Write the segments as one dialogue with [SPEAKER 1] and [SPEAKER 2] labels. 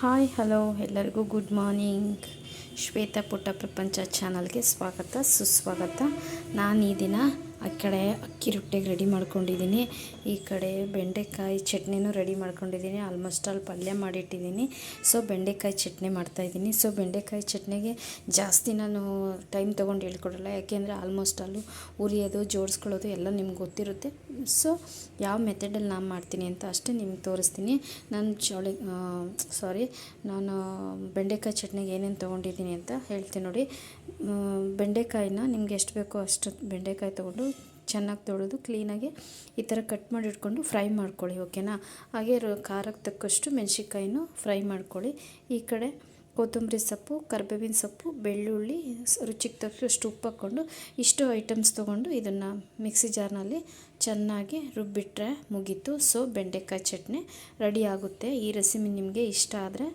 [SPEAKER 1] Hi hello ಎಲ್ಲರಿಗೂ good morning Shweta ಪುಟ್ಟ ಪ್ರಪಂಚ ಚಾನಲ್ಗೆ ಸ್ವಾಗತ, ಸುಸ್ವಾಗತ. ನಾನು ಈ ದಿನ ಆ ಕಡೆ ಅಕ್ಕಿ ರೊಟ್ಟಿಗೆ ರೆಡಿ ಮಾಡ್ಕೊಂಡಿದ್ದೀನಿ ಈ ಕಡೆ ಬೆಂಡೆಕಾಯಿ ಚಟ್ನಿನೂ ರೆಡಿ ಮಾಡ್ಕೊಂಡಿದ್ದೀನಿ ಆಲ್ಮೋಸ್ಟ್ ಆಲ್ ಪಲ್ಯ ಮಾಡಿಟ್ಟಿದ್ದೀನಿ ಸೊ ಬೆಂಡೆಕಾಯಿ ಚಟ್ನಿ ಮಾಡ್ತಾಯಿದ್ದೀನಿ ಸೊ ಬೆಂಡೆಕಾಯಿ ಚಟ್ನಿಗೆ ಜಾಸ್ತಿ ನಾನು ಟೈಮ್ ತೊಗೊಂಡು ಹೇಳ್ಕೊಡಲ್ಲ. ಯಾಕೆಂದರೆ ಆಲ್ಮೋಸ್ಟ್ ಆಲು ಉರಿಯೋದು, ಜೋಡಿಸ್ಕೊಳ್ಳೋದು ಎಲ್ಲ ನಿಮ್ಗೆ ಗೊತ್ತಿರುತ್ತೆ. ಸೊ ಯಾವ ಮೆಥಡಲ್ಲಿ ನಾನು ಮಾಡ್ತೀನಿ ಅಂತ ಅಷ್ಟೇ ನಿಮ್ಗೆ ತೋರಿಸ್ತೀನಿ. ನಾನು ಚೌಳಿ ಸಾರಿ ನಾನು ಬೆಂಡೆಕಾಯಿ ಚಟ್ನಿಗೆ ಏನೇನು ತೊಗೊಂಡಿದ್ದೀನಿ ಅಂತ ಹೇಳ್ತೀನಿ ನೋಡಿ. ಬೆಂಡೆಕಾಯಿನ ನಿಮ್ಗೆ ಎಷ್ಟು ಬೇಕೋ ಅಷ್ಟು ಬೆಂಡೆಕಾಯಿ ತೊಗೊಂಡು ಚೆನ್ನಾಗಿ ತೊಳೆದು ಕ್ಲೀನಾಗಿ ಈ ಥರ ಕಟ್ ಮಾಡಿ ಇಟ್ಕೊಂಡು ಫ್ರೈ ಮಾಡ್ಕೊಳ್ಳಿ, ಓಕೆನಾ? ಹಾಗೆ ಖಾರಕ್ಕೆ ತಕ್ಕಷ್ಟು ಮೆಣಸಿನ್ಕಾಯಿನೂ ಫ್ರೈ ಮಾಡ್ಕೊಳ್ಳಿ. ಈ ಕಡೆ ಕೊತ್ತಂಬರಿ ಸೊಪ್ಪು, ಕರ್ಬೇವಿನ ಸೊಪ್ಪು, ಬೆಳ್ಳುಳ್ಳಿ ರುಚಿಗೆ ತಕ್ಕಷ್ಟು ಉಪ್ಪು ಹಾಕ್ಕೊಂಡು ಇಷ್ಟು ಐಟಮ್ಸ್ ತೊಗೊಂಡು ಇದನ್ನು ಮಿಕ್ಸಿ ಜಾರ್ನಲ್ಲಿ ಚೆನ್ನಾಗಿ ರುಬ್ಬಿಟ್ರೆ ಮುಗೀತು. ಸೊ, ಬೆಂಡೆಕಾಯಿ ಚಟ್ನಿ ರೆಡಿ ಆಗುತ್ತೆ. ಈ ರೆಸಿಪಿ ನಿಮಗೆ ಇಷ್ಟ ಆದರೆ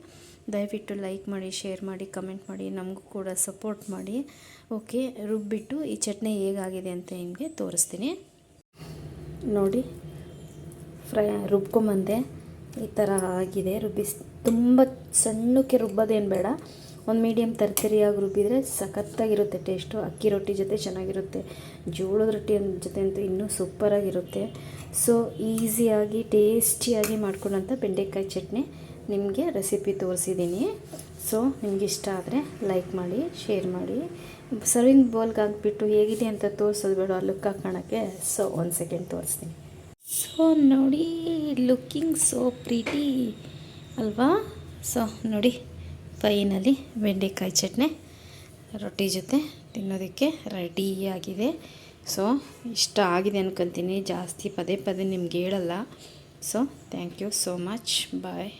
[SPEAKER 1] ದಯವಿಟ್ಟು ಲೈಕ್ ಮಾಡಿ, ಶೇರ್ ಮಾಡಿ, ಕಮೆಂಟ್ ಮಾಡಿ, ನಮಗೂ ಕೂಡ ಸಪೋರ್ಟ್ ಮಾಡಿ. ಓಕೆ, ರುಬ್ಬಿಟ್ಟು ಈ ಚಟ್ನಿ ಹೇಗಾಗಿದೆ ಅಂತ ನಿಮಗೆ ತೋರಿಸ್ತೀನಿ. ನೋಡಿ, ಫ್ರೈ ರುಬ್ಕೊಂಬಂದೆ ಈ ಥರ ಆಗಿದೆ. ರುಬ್ಬಿಸ್ ತುಂಬ ಸಣ್ಣಕ್ಕೆ ರುಬ್ಬೋದೇನು ಬೇಡ. ಒಂದು ಮೀಡಿಯಮ್ ತರಕಾರಿಯಾಗಿ ರುಬ್ಬಿದರೆ ಸಖತ್ತಾಗಿರುತ್ತೆ ಟೇಸ್ಟು. ಅಕ್ಕಿ ರೊಟ್ಟಿ ಜೊತೆ ಚೆನ್ನಾಗಿರುತ್ತೆ. ಜೋಳದ ರೊಟ್ಟಿ ಜೊತೆ ಅಂತೂ ಇನ್ನೂ ಸೂಪರಾಗಿರುತ್ತೆ. ಸೊ, ಈಸಿಯಾಗಿ, ಟೇಸ್ಟಿಯಾಗಿ ಮಾಡ್ಕೊಂಡಂಥ ಬೆಂಡೆಕಾಯಿ ಚಟ್ನಿ. ನಿಮಗೆ ರೆಸಿಪಿ ತೋರಿಸಿದ್ದೀನಿ. ಸೊ ನಿಮ್ಗೆ ಇಷ್ಟ ಆದರೆ ಲೈಕ್ ಮಾಡಿ ಶೇರ್ ಮಾಡಿ. ಸರ್ವಿಂಗ್ ಬೌಲ್ಗೆ ಹಾಕ್ಬಿಟ್ಟು ಹೇಗಿದೆ ಅಂತ ತೋರಿಸೋದು ಬೇಡ ಲುಕ್ ಹಾಕೋಣಕ್ಕೆ. ಸೊ ಒಂದು ಸೆಕೆಂಡ್ ತೋರಿಸ್ತೀನಿ. ಸೊ ನೋಡಿ ಲುಕ್ಕಿಂಗ್ ಸೋ ಪ್ರೀಟಿ ಅಲ್ವಾ? ಸೊ ನೋಡಿ ಫೈನಲಿ ಬೆಂಡೆಕಾಯಿ ಚಟ್ನಿ ರೊಟ್ಟಿ ಜೊತೆ ತಿನ್ನೋದಕ್ಕೆ ರೆಡಿಯಾಗಿದೆ ಸೊ ಇಷ್ಟ ಆಗಿದೆ ಅನ್ಕೊತೀನಿ. ಜಾಸ್ತಿ ಪದೇ ಪದೇ ನಿಮ್ಗೆ ಹೇಳಲ್ಲ. So thank you so much bye